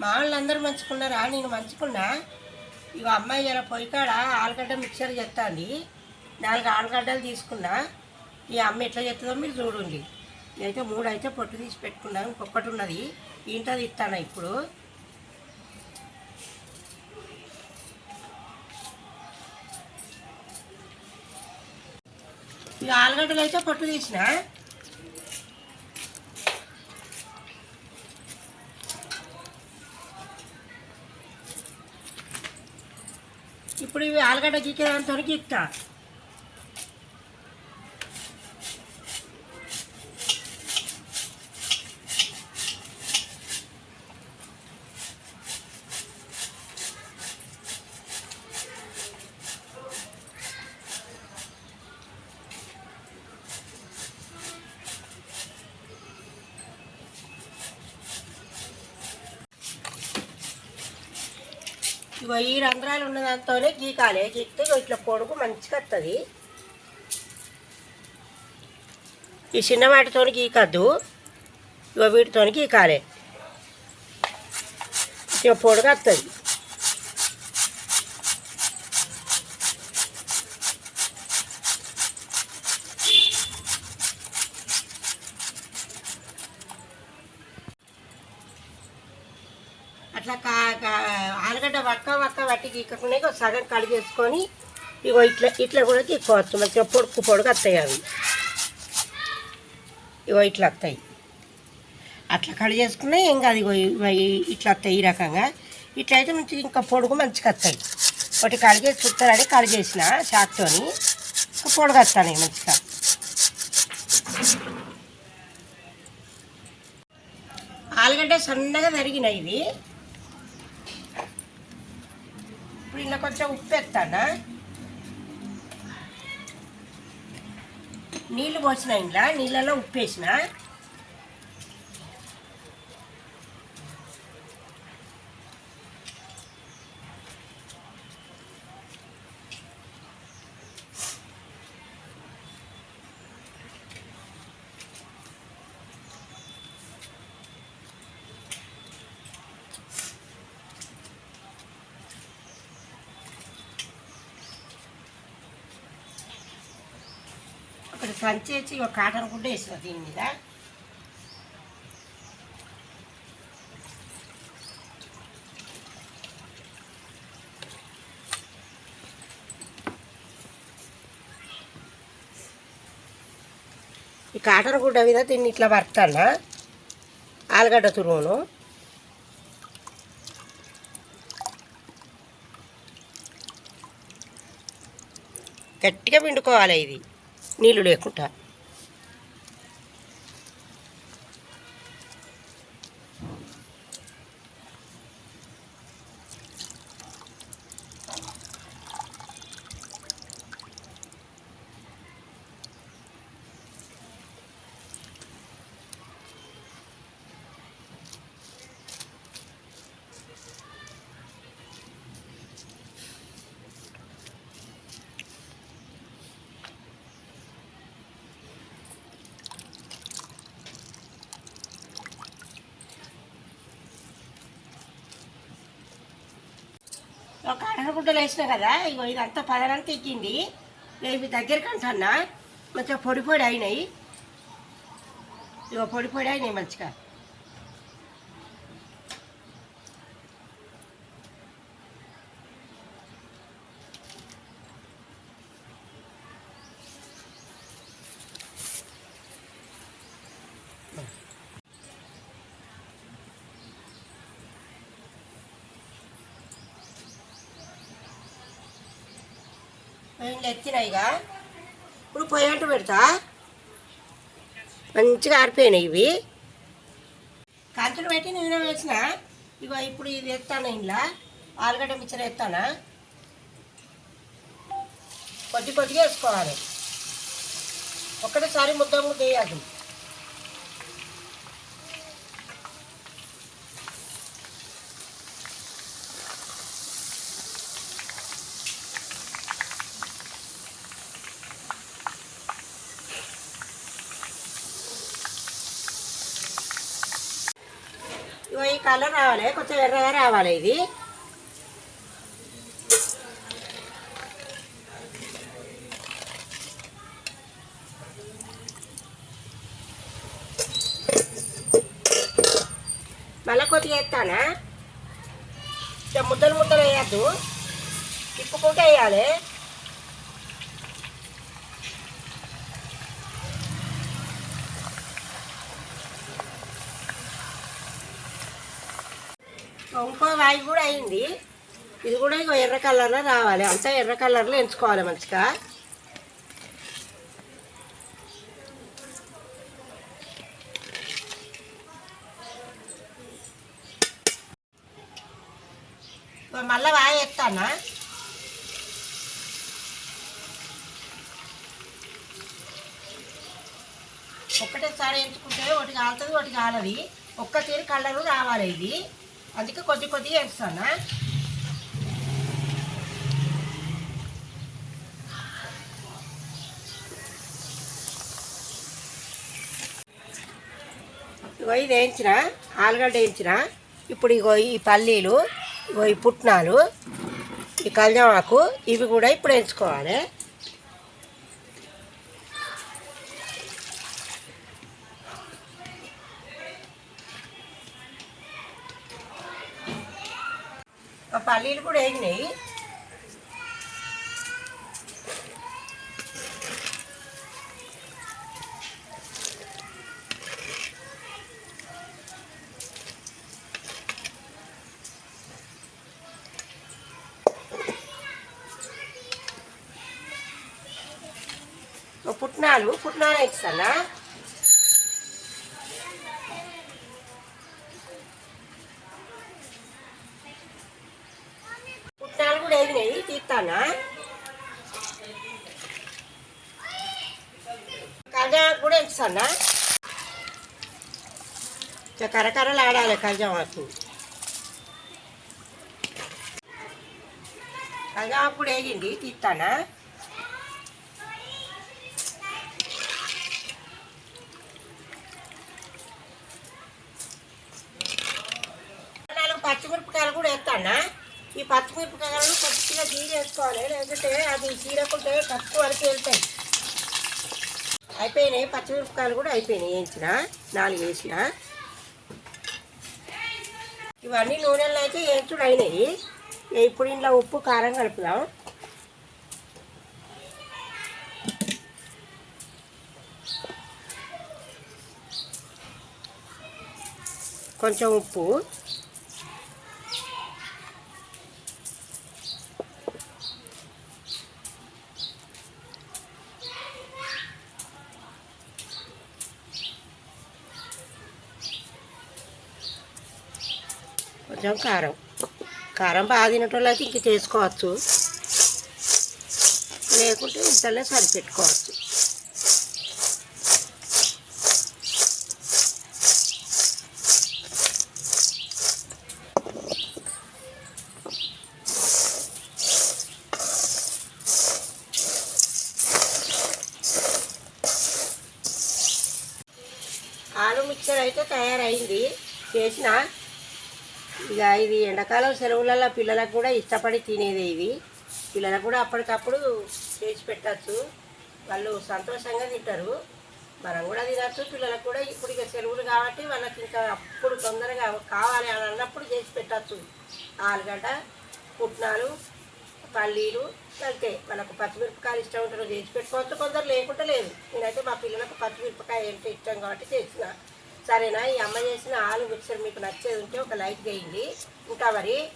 మా వాళ్ళు అందరూ మంచుకున్నారా? నేను మంచుకున్నా. ఇక అమ్మాయి ఇలా పొయ్యికాడ ఆలుగడ్డ మిక్చర్ చేస్తుంది నాలుగు ఆలుగడ్డలు తీసుకున్నా. ఈ అమ్మ ఎట్లా చెప్తుందో మీరు చూడండి. ఇదైతే మూడు అయితే పొట్టు తీసి పెట్టుకున్నాను ఇంకొకటి ఉన్నది. ఇంట్లో ఇస్తాను ఇప్పుడు? ఈ ఆలుగడ్డలు అయితే పొట్టు తీసిన. ఇప్పుడు ఇవి ఆలుగడ్డ గీకేదాంతో గీక్తా ఇగో ఈ రంధ్రాలు ఉన్న దాంతోనే గీకాలి. గీకితే ఇట్లా పొడుగు మంచిగా వస్తుంది ఈ చిన్న వాటితో గీకద్దు. ఇగో వీటితో గీకాలి. ఇక పొడుగు వస్తుంది అట్లా కా కా- ఆలుగడ్డ వక్క వక్క వట్టి గీకకుండా సగం కడిగేసుకొని ఇగో ఇట్లా ఇట్లా కూడా గీక్కోవచ్చు మంచిగా పొడుకు పొడుగు వస్తాయి అవి. ఇగో ఇట్లా వస్తాయి అట్లా కడిగేసుకున్నా ఏం కాదు ఇగో ఇట్లా వస్తాయి ఈ రకంగా. ఇట్లా అయితే మంచిగా ఇంకా పొడుగు మంచిగా వస్తాయి ఒకటి కడిగేసి చుట్టాలని కడిగేసిన చాక్తోని ఇంకా పొడుగు వస్తాను మంచిగా. ఆలుగడ్డ సన్నగా తరిగినాయి ఇవి. ఇప్పుడు ఇలా కొంచెం ఉప్పు ఎత్తానా నీళ్ళు పోసిన ఇంట్లో నీళ్ళలో ఉప్పు వేసిన ఇక్కడ సంచి వేసి ఒక కాటన్ గుడ్డ వేసిన దీని మీద. ఈ కాటన్ గుడ్డ మీద దీన్ని ఇట్లా పడతానా ఆలుగడ్డ తురుమును. గట్టిగా పిండుకోవాలి ఇది. నీళ్ళు లేకుండా. ఒక అడగగుడ్డలు వేసిన కదా ఇగో ఇదంతా పదనంతా ఎక్కింది నేను ఇవి దగ్గరికి అంటున్నా మంచిగా పొడి పొడి అయినాయి. ఇగో పొడి పొడి అయినాయి మంచిగా. ఇంట్లో ఎత్తినాయిగా ఇప్పుడు పొయ్యి పెడతా. మంచిగా ఆరిపోయినాయి ఇవి. కంచులు పెట్టి నేను వేసిన. ఇగో ఇప్పుడు ఇది ఎత్తాను ఇంట్లో ఆలుగడ్డ మిచ్చర్ ఎత్తానా? కొద్ది కొద్దిగా వేసుకోవాలి. ఒక్కటేసారి ముద్ద ముద్ద వేయాలి ఇగో ఈ కలర్ రావాలి కొంచెం ఎర్రగా రావాలి ఇది. మళ్ళీ కొద్దిగా వేస్తానా? ముద్దలు ముద్దలు వేయద్దు. తిప్పుకుంటే వేయాలి. ఇంకో వాయి కూడా అయింది. ఇది కూడా ఇంకో ఎర్ర కలర్లో రావాలి. అంతా ఎర్ర కలర్లో ఎంచుకోవాలి మంచిగా. మళ్ళీ మళ్ళా వాయి ఒక్కటేసారి ఎంచుకుంటే ఒకటి కాలుతుంది ఒకటి కాలది. ఒక్క తీరు కలరు రావాలి ఇది. అందుకే కొద్ది కొద్దిగా వేస్తానా? ఇగో ఇది వేయించిన ఆలుగడ్డ వేయించిన ఇప్పుడు ఇగో ఈ పల్లీలు ఇగో ఈ పుట్నాలు ఈ కళ్యామాకు ఇవి కూడా ఇప్పుడు వేయించుకోవాలి. పల్లీలు కూడా వేగినాయి. పుట్నాలు పుట్నాలు ఇస్తానా తీస్తానా కళ్యాణకు కూడా ఇస్తానా కరకరలు ఆడాలి కళ్యాణకు కళ్యాణకు కూడా వేగింది తీస్తానా నాలుగు పచ్చిమిరపకాయలు కూడా వేస్తానా ఈ పచ్చిమిరపకాయలు కొద్దిగా తీసి వేసుకోవాలి లేదంటే అది చీరకుంటే తక్కువ వరకు వెళ్తాయి. అయిపోయినాయి పచ్చిమిరపకాయలు కూడా అయిపోయినాయి. వేయించిన నాలుగు వేసిన. ఇవన్నీ నూనెలు అయితే వేయించుడు అయినాయి. ఇప్పుడు ఇంట్లో ఉప్పు కారం కలుపుదాం. కొంచెం ఉప్పు. కొంచెం కారం. కారం బాగా తినేటోళ్ళు అయితే ఇంక చేసుకోవచ్చు. లేకుంటే ఇంతలో సరిపెట్టుకోవచ్చు. ఆలు మిక్చర్ అయితే తయారైంది. చేసిన ఇక ఇది ఎండాకాలం సెలవులలో పిల్లలకు కూడా ఇష్టపడి తినేది ఇవి. పిల్లలకు కూడా అప్పటికప్పుడు చేసి పెట్టచ్చు. వాళ్ళు సంతోషంగా తింటారు. మనం కూడా తినచ్చు. పిల్లలకు కూడా ఇప్పుడు ఇక సెలవులు కాబట్టి వాళ్ళకి ఇంకా అప్పుడు తొందరగా కావాలి అని అన్నప్పుడు చేసి పెట్టచ్చు. ఆలుగడ్డ పుట్నాలు పల్లీలు అంతే. మనకు పచ్చిమిరపకాయలు ఇష్టం ఉంటారు చేసి పెట్టుకోవచ్చు. కొందరు లేకుండా లేదు. నేనైతే మా పిల్లలకు పచ్చిమిరపకాయ అంటే ఇష్టం కాబట్టి చేసిన. సరేనా? ఈ అమ్మ చేసిన ఆలు మిక్సర్ మీకు నచ్చేది ఉంటే ఒక లైక్ చేయండి. ఇంకా మరి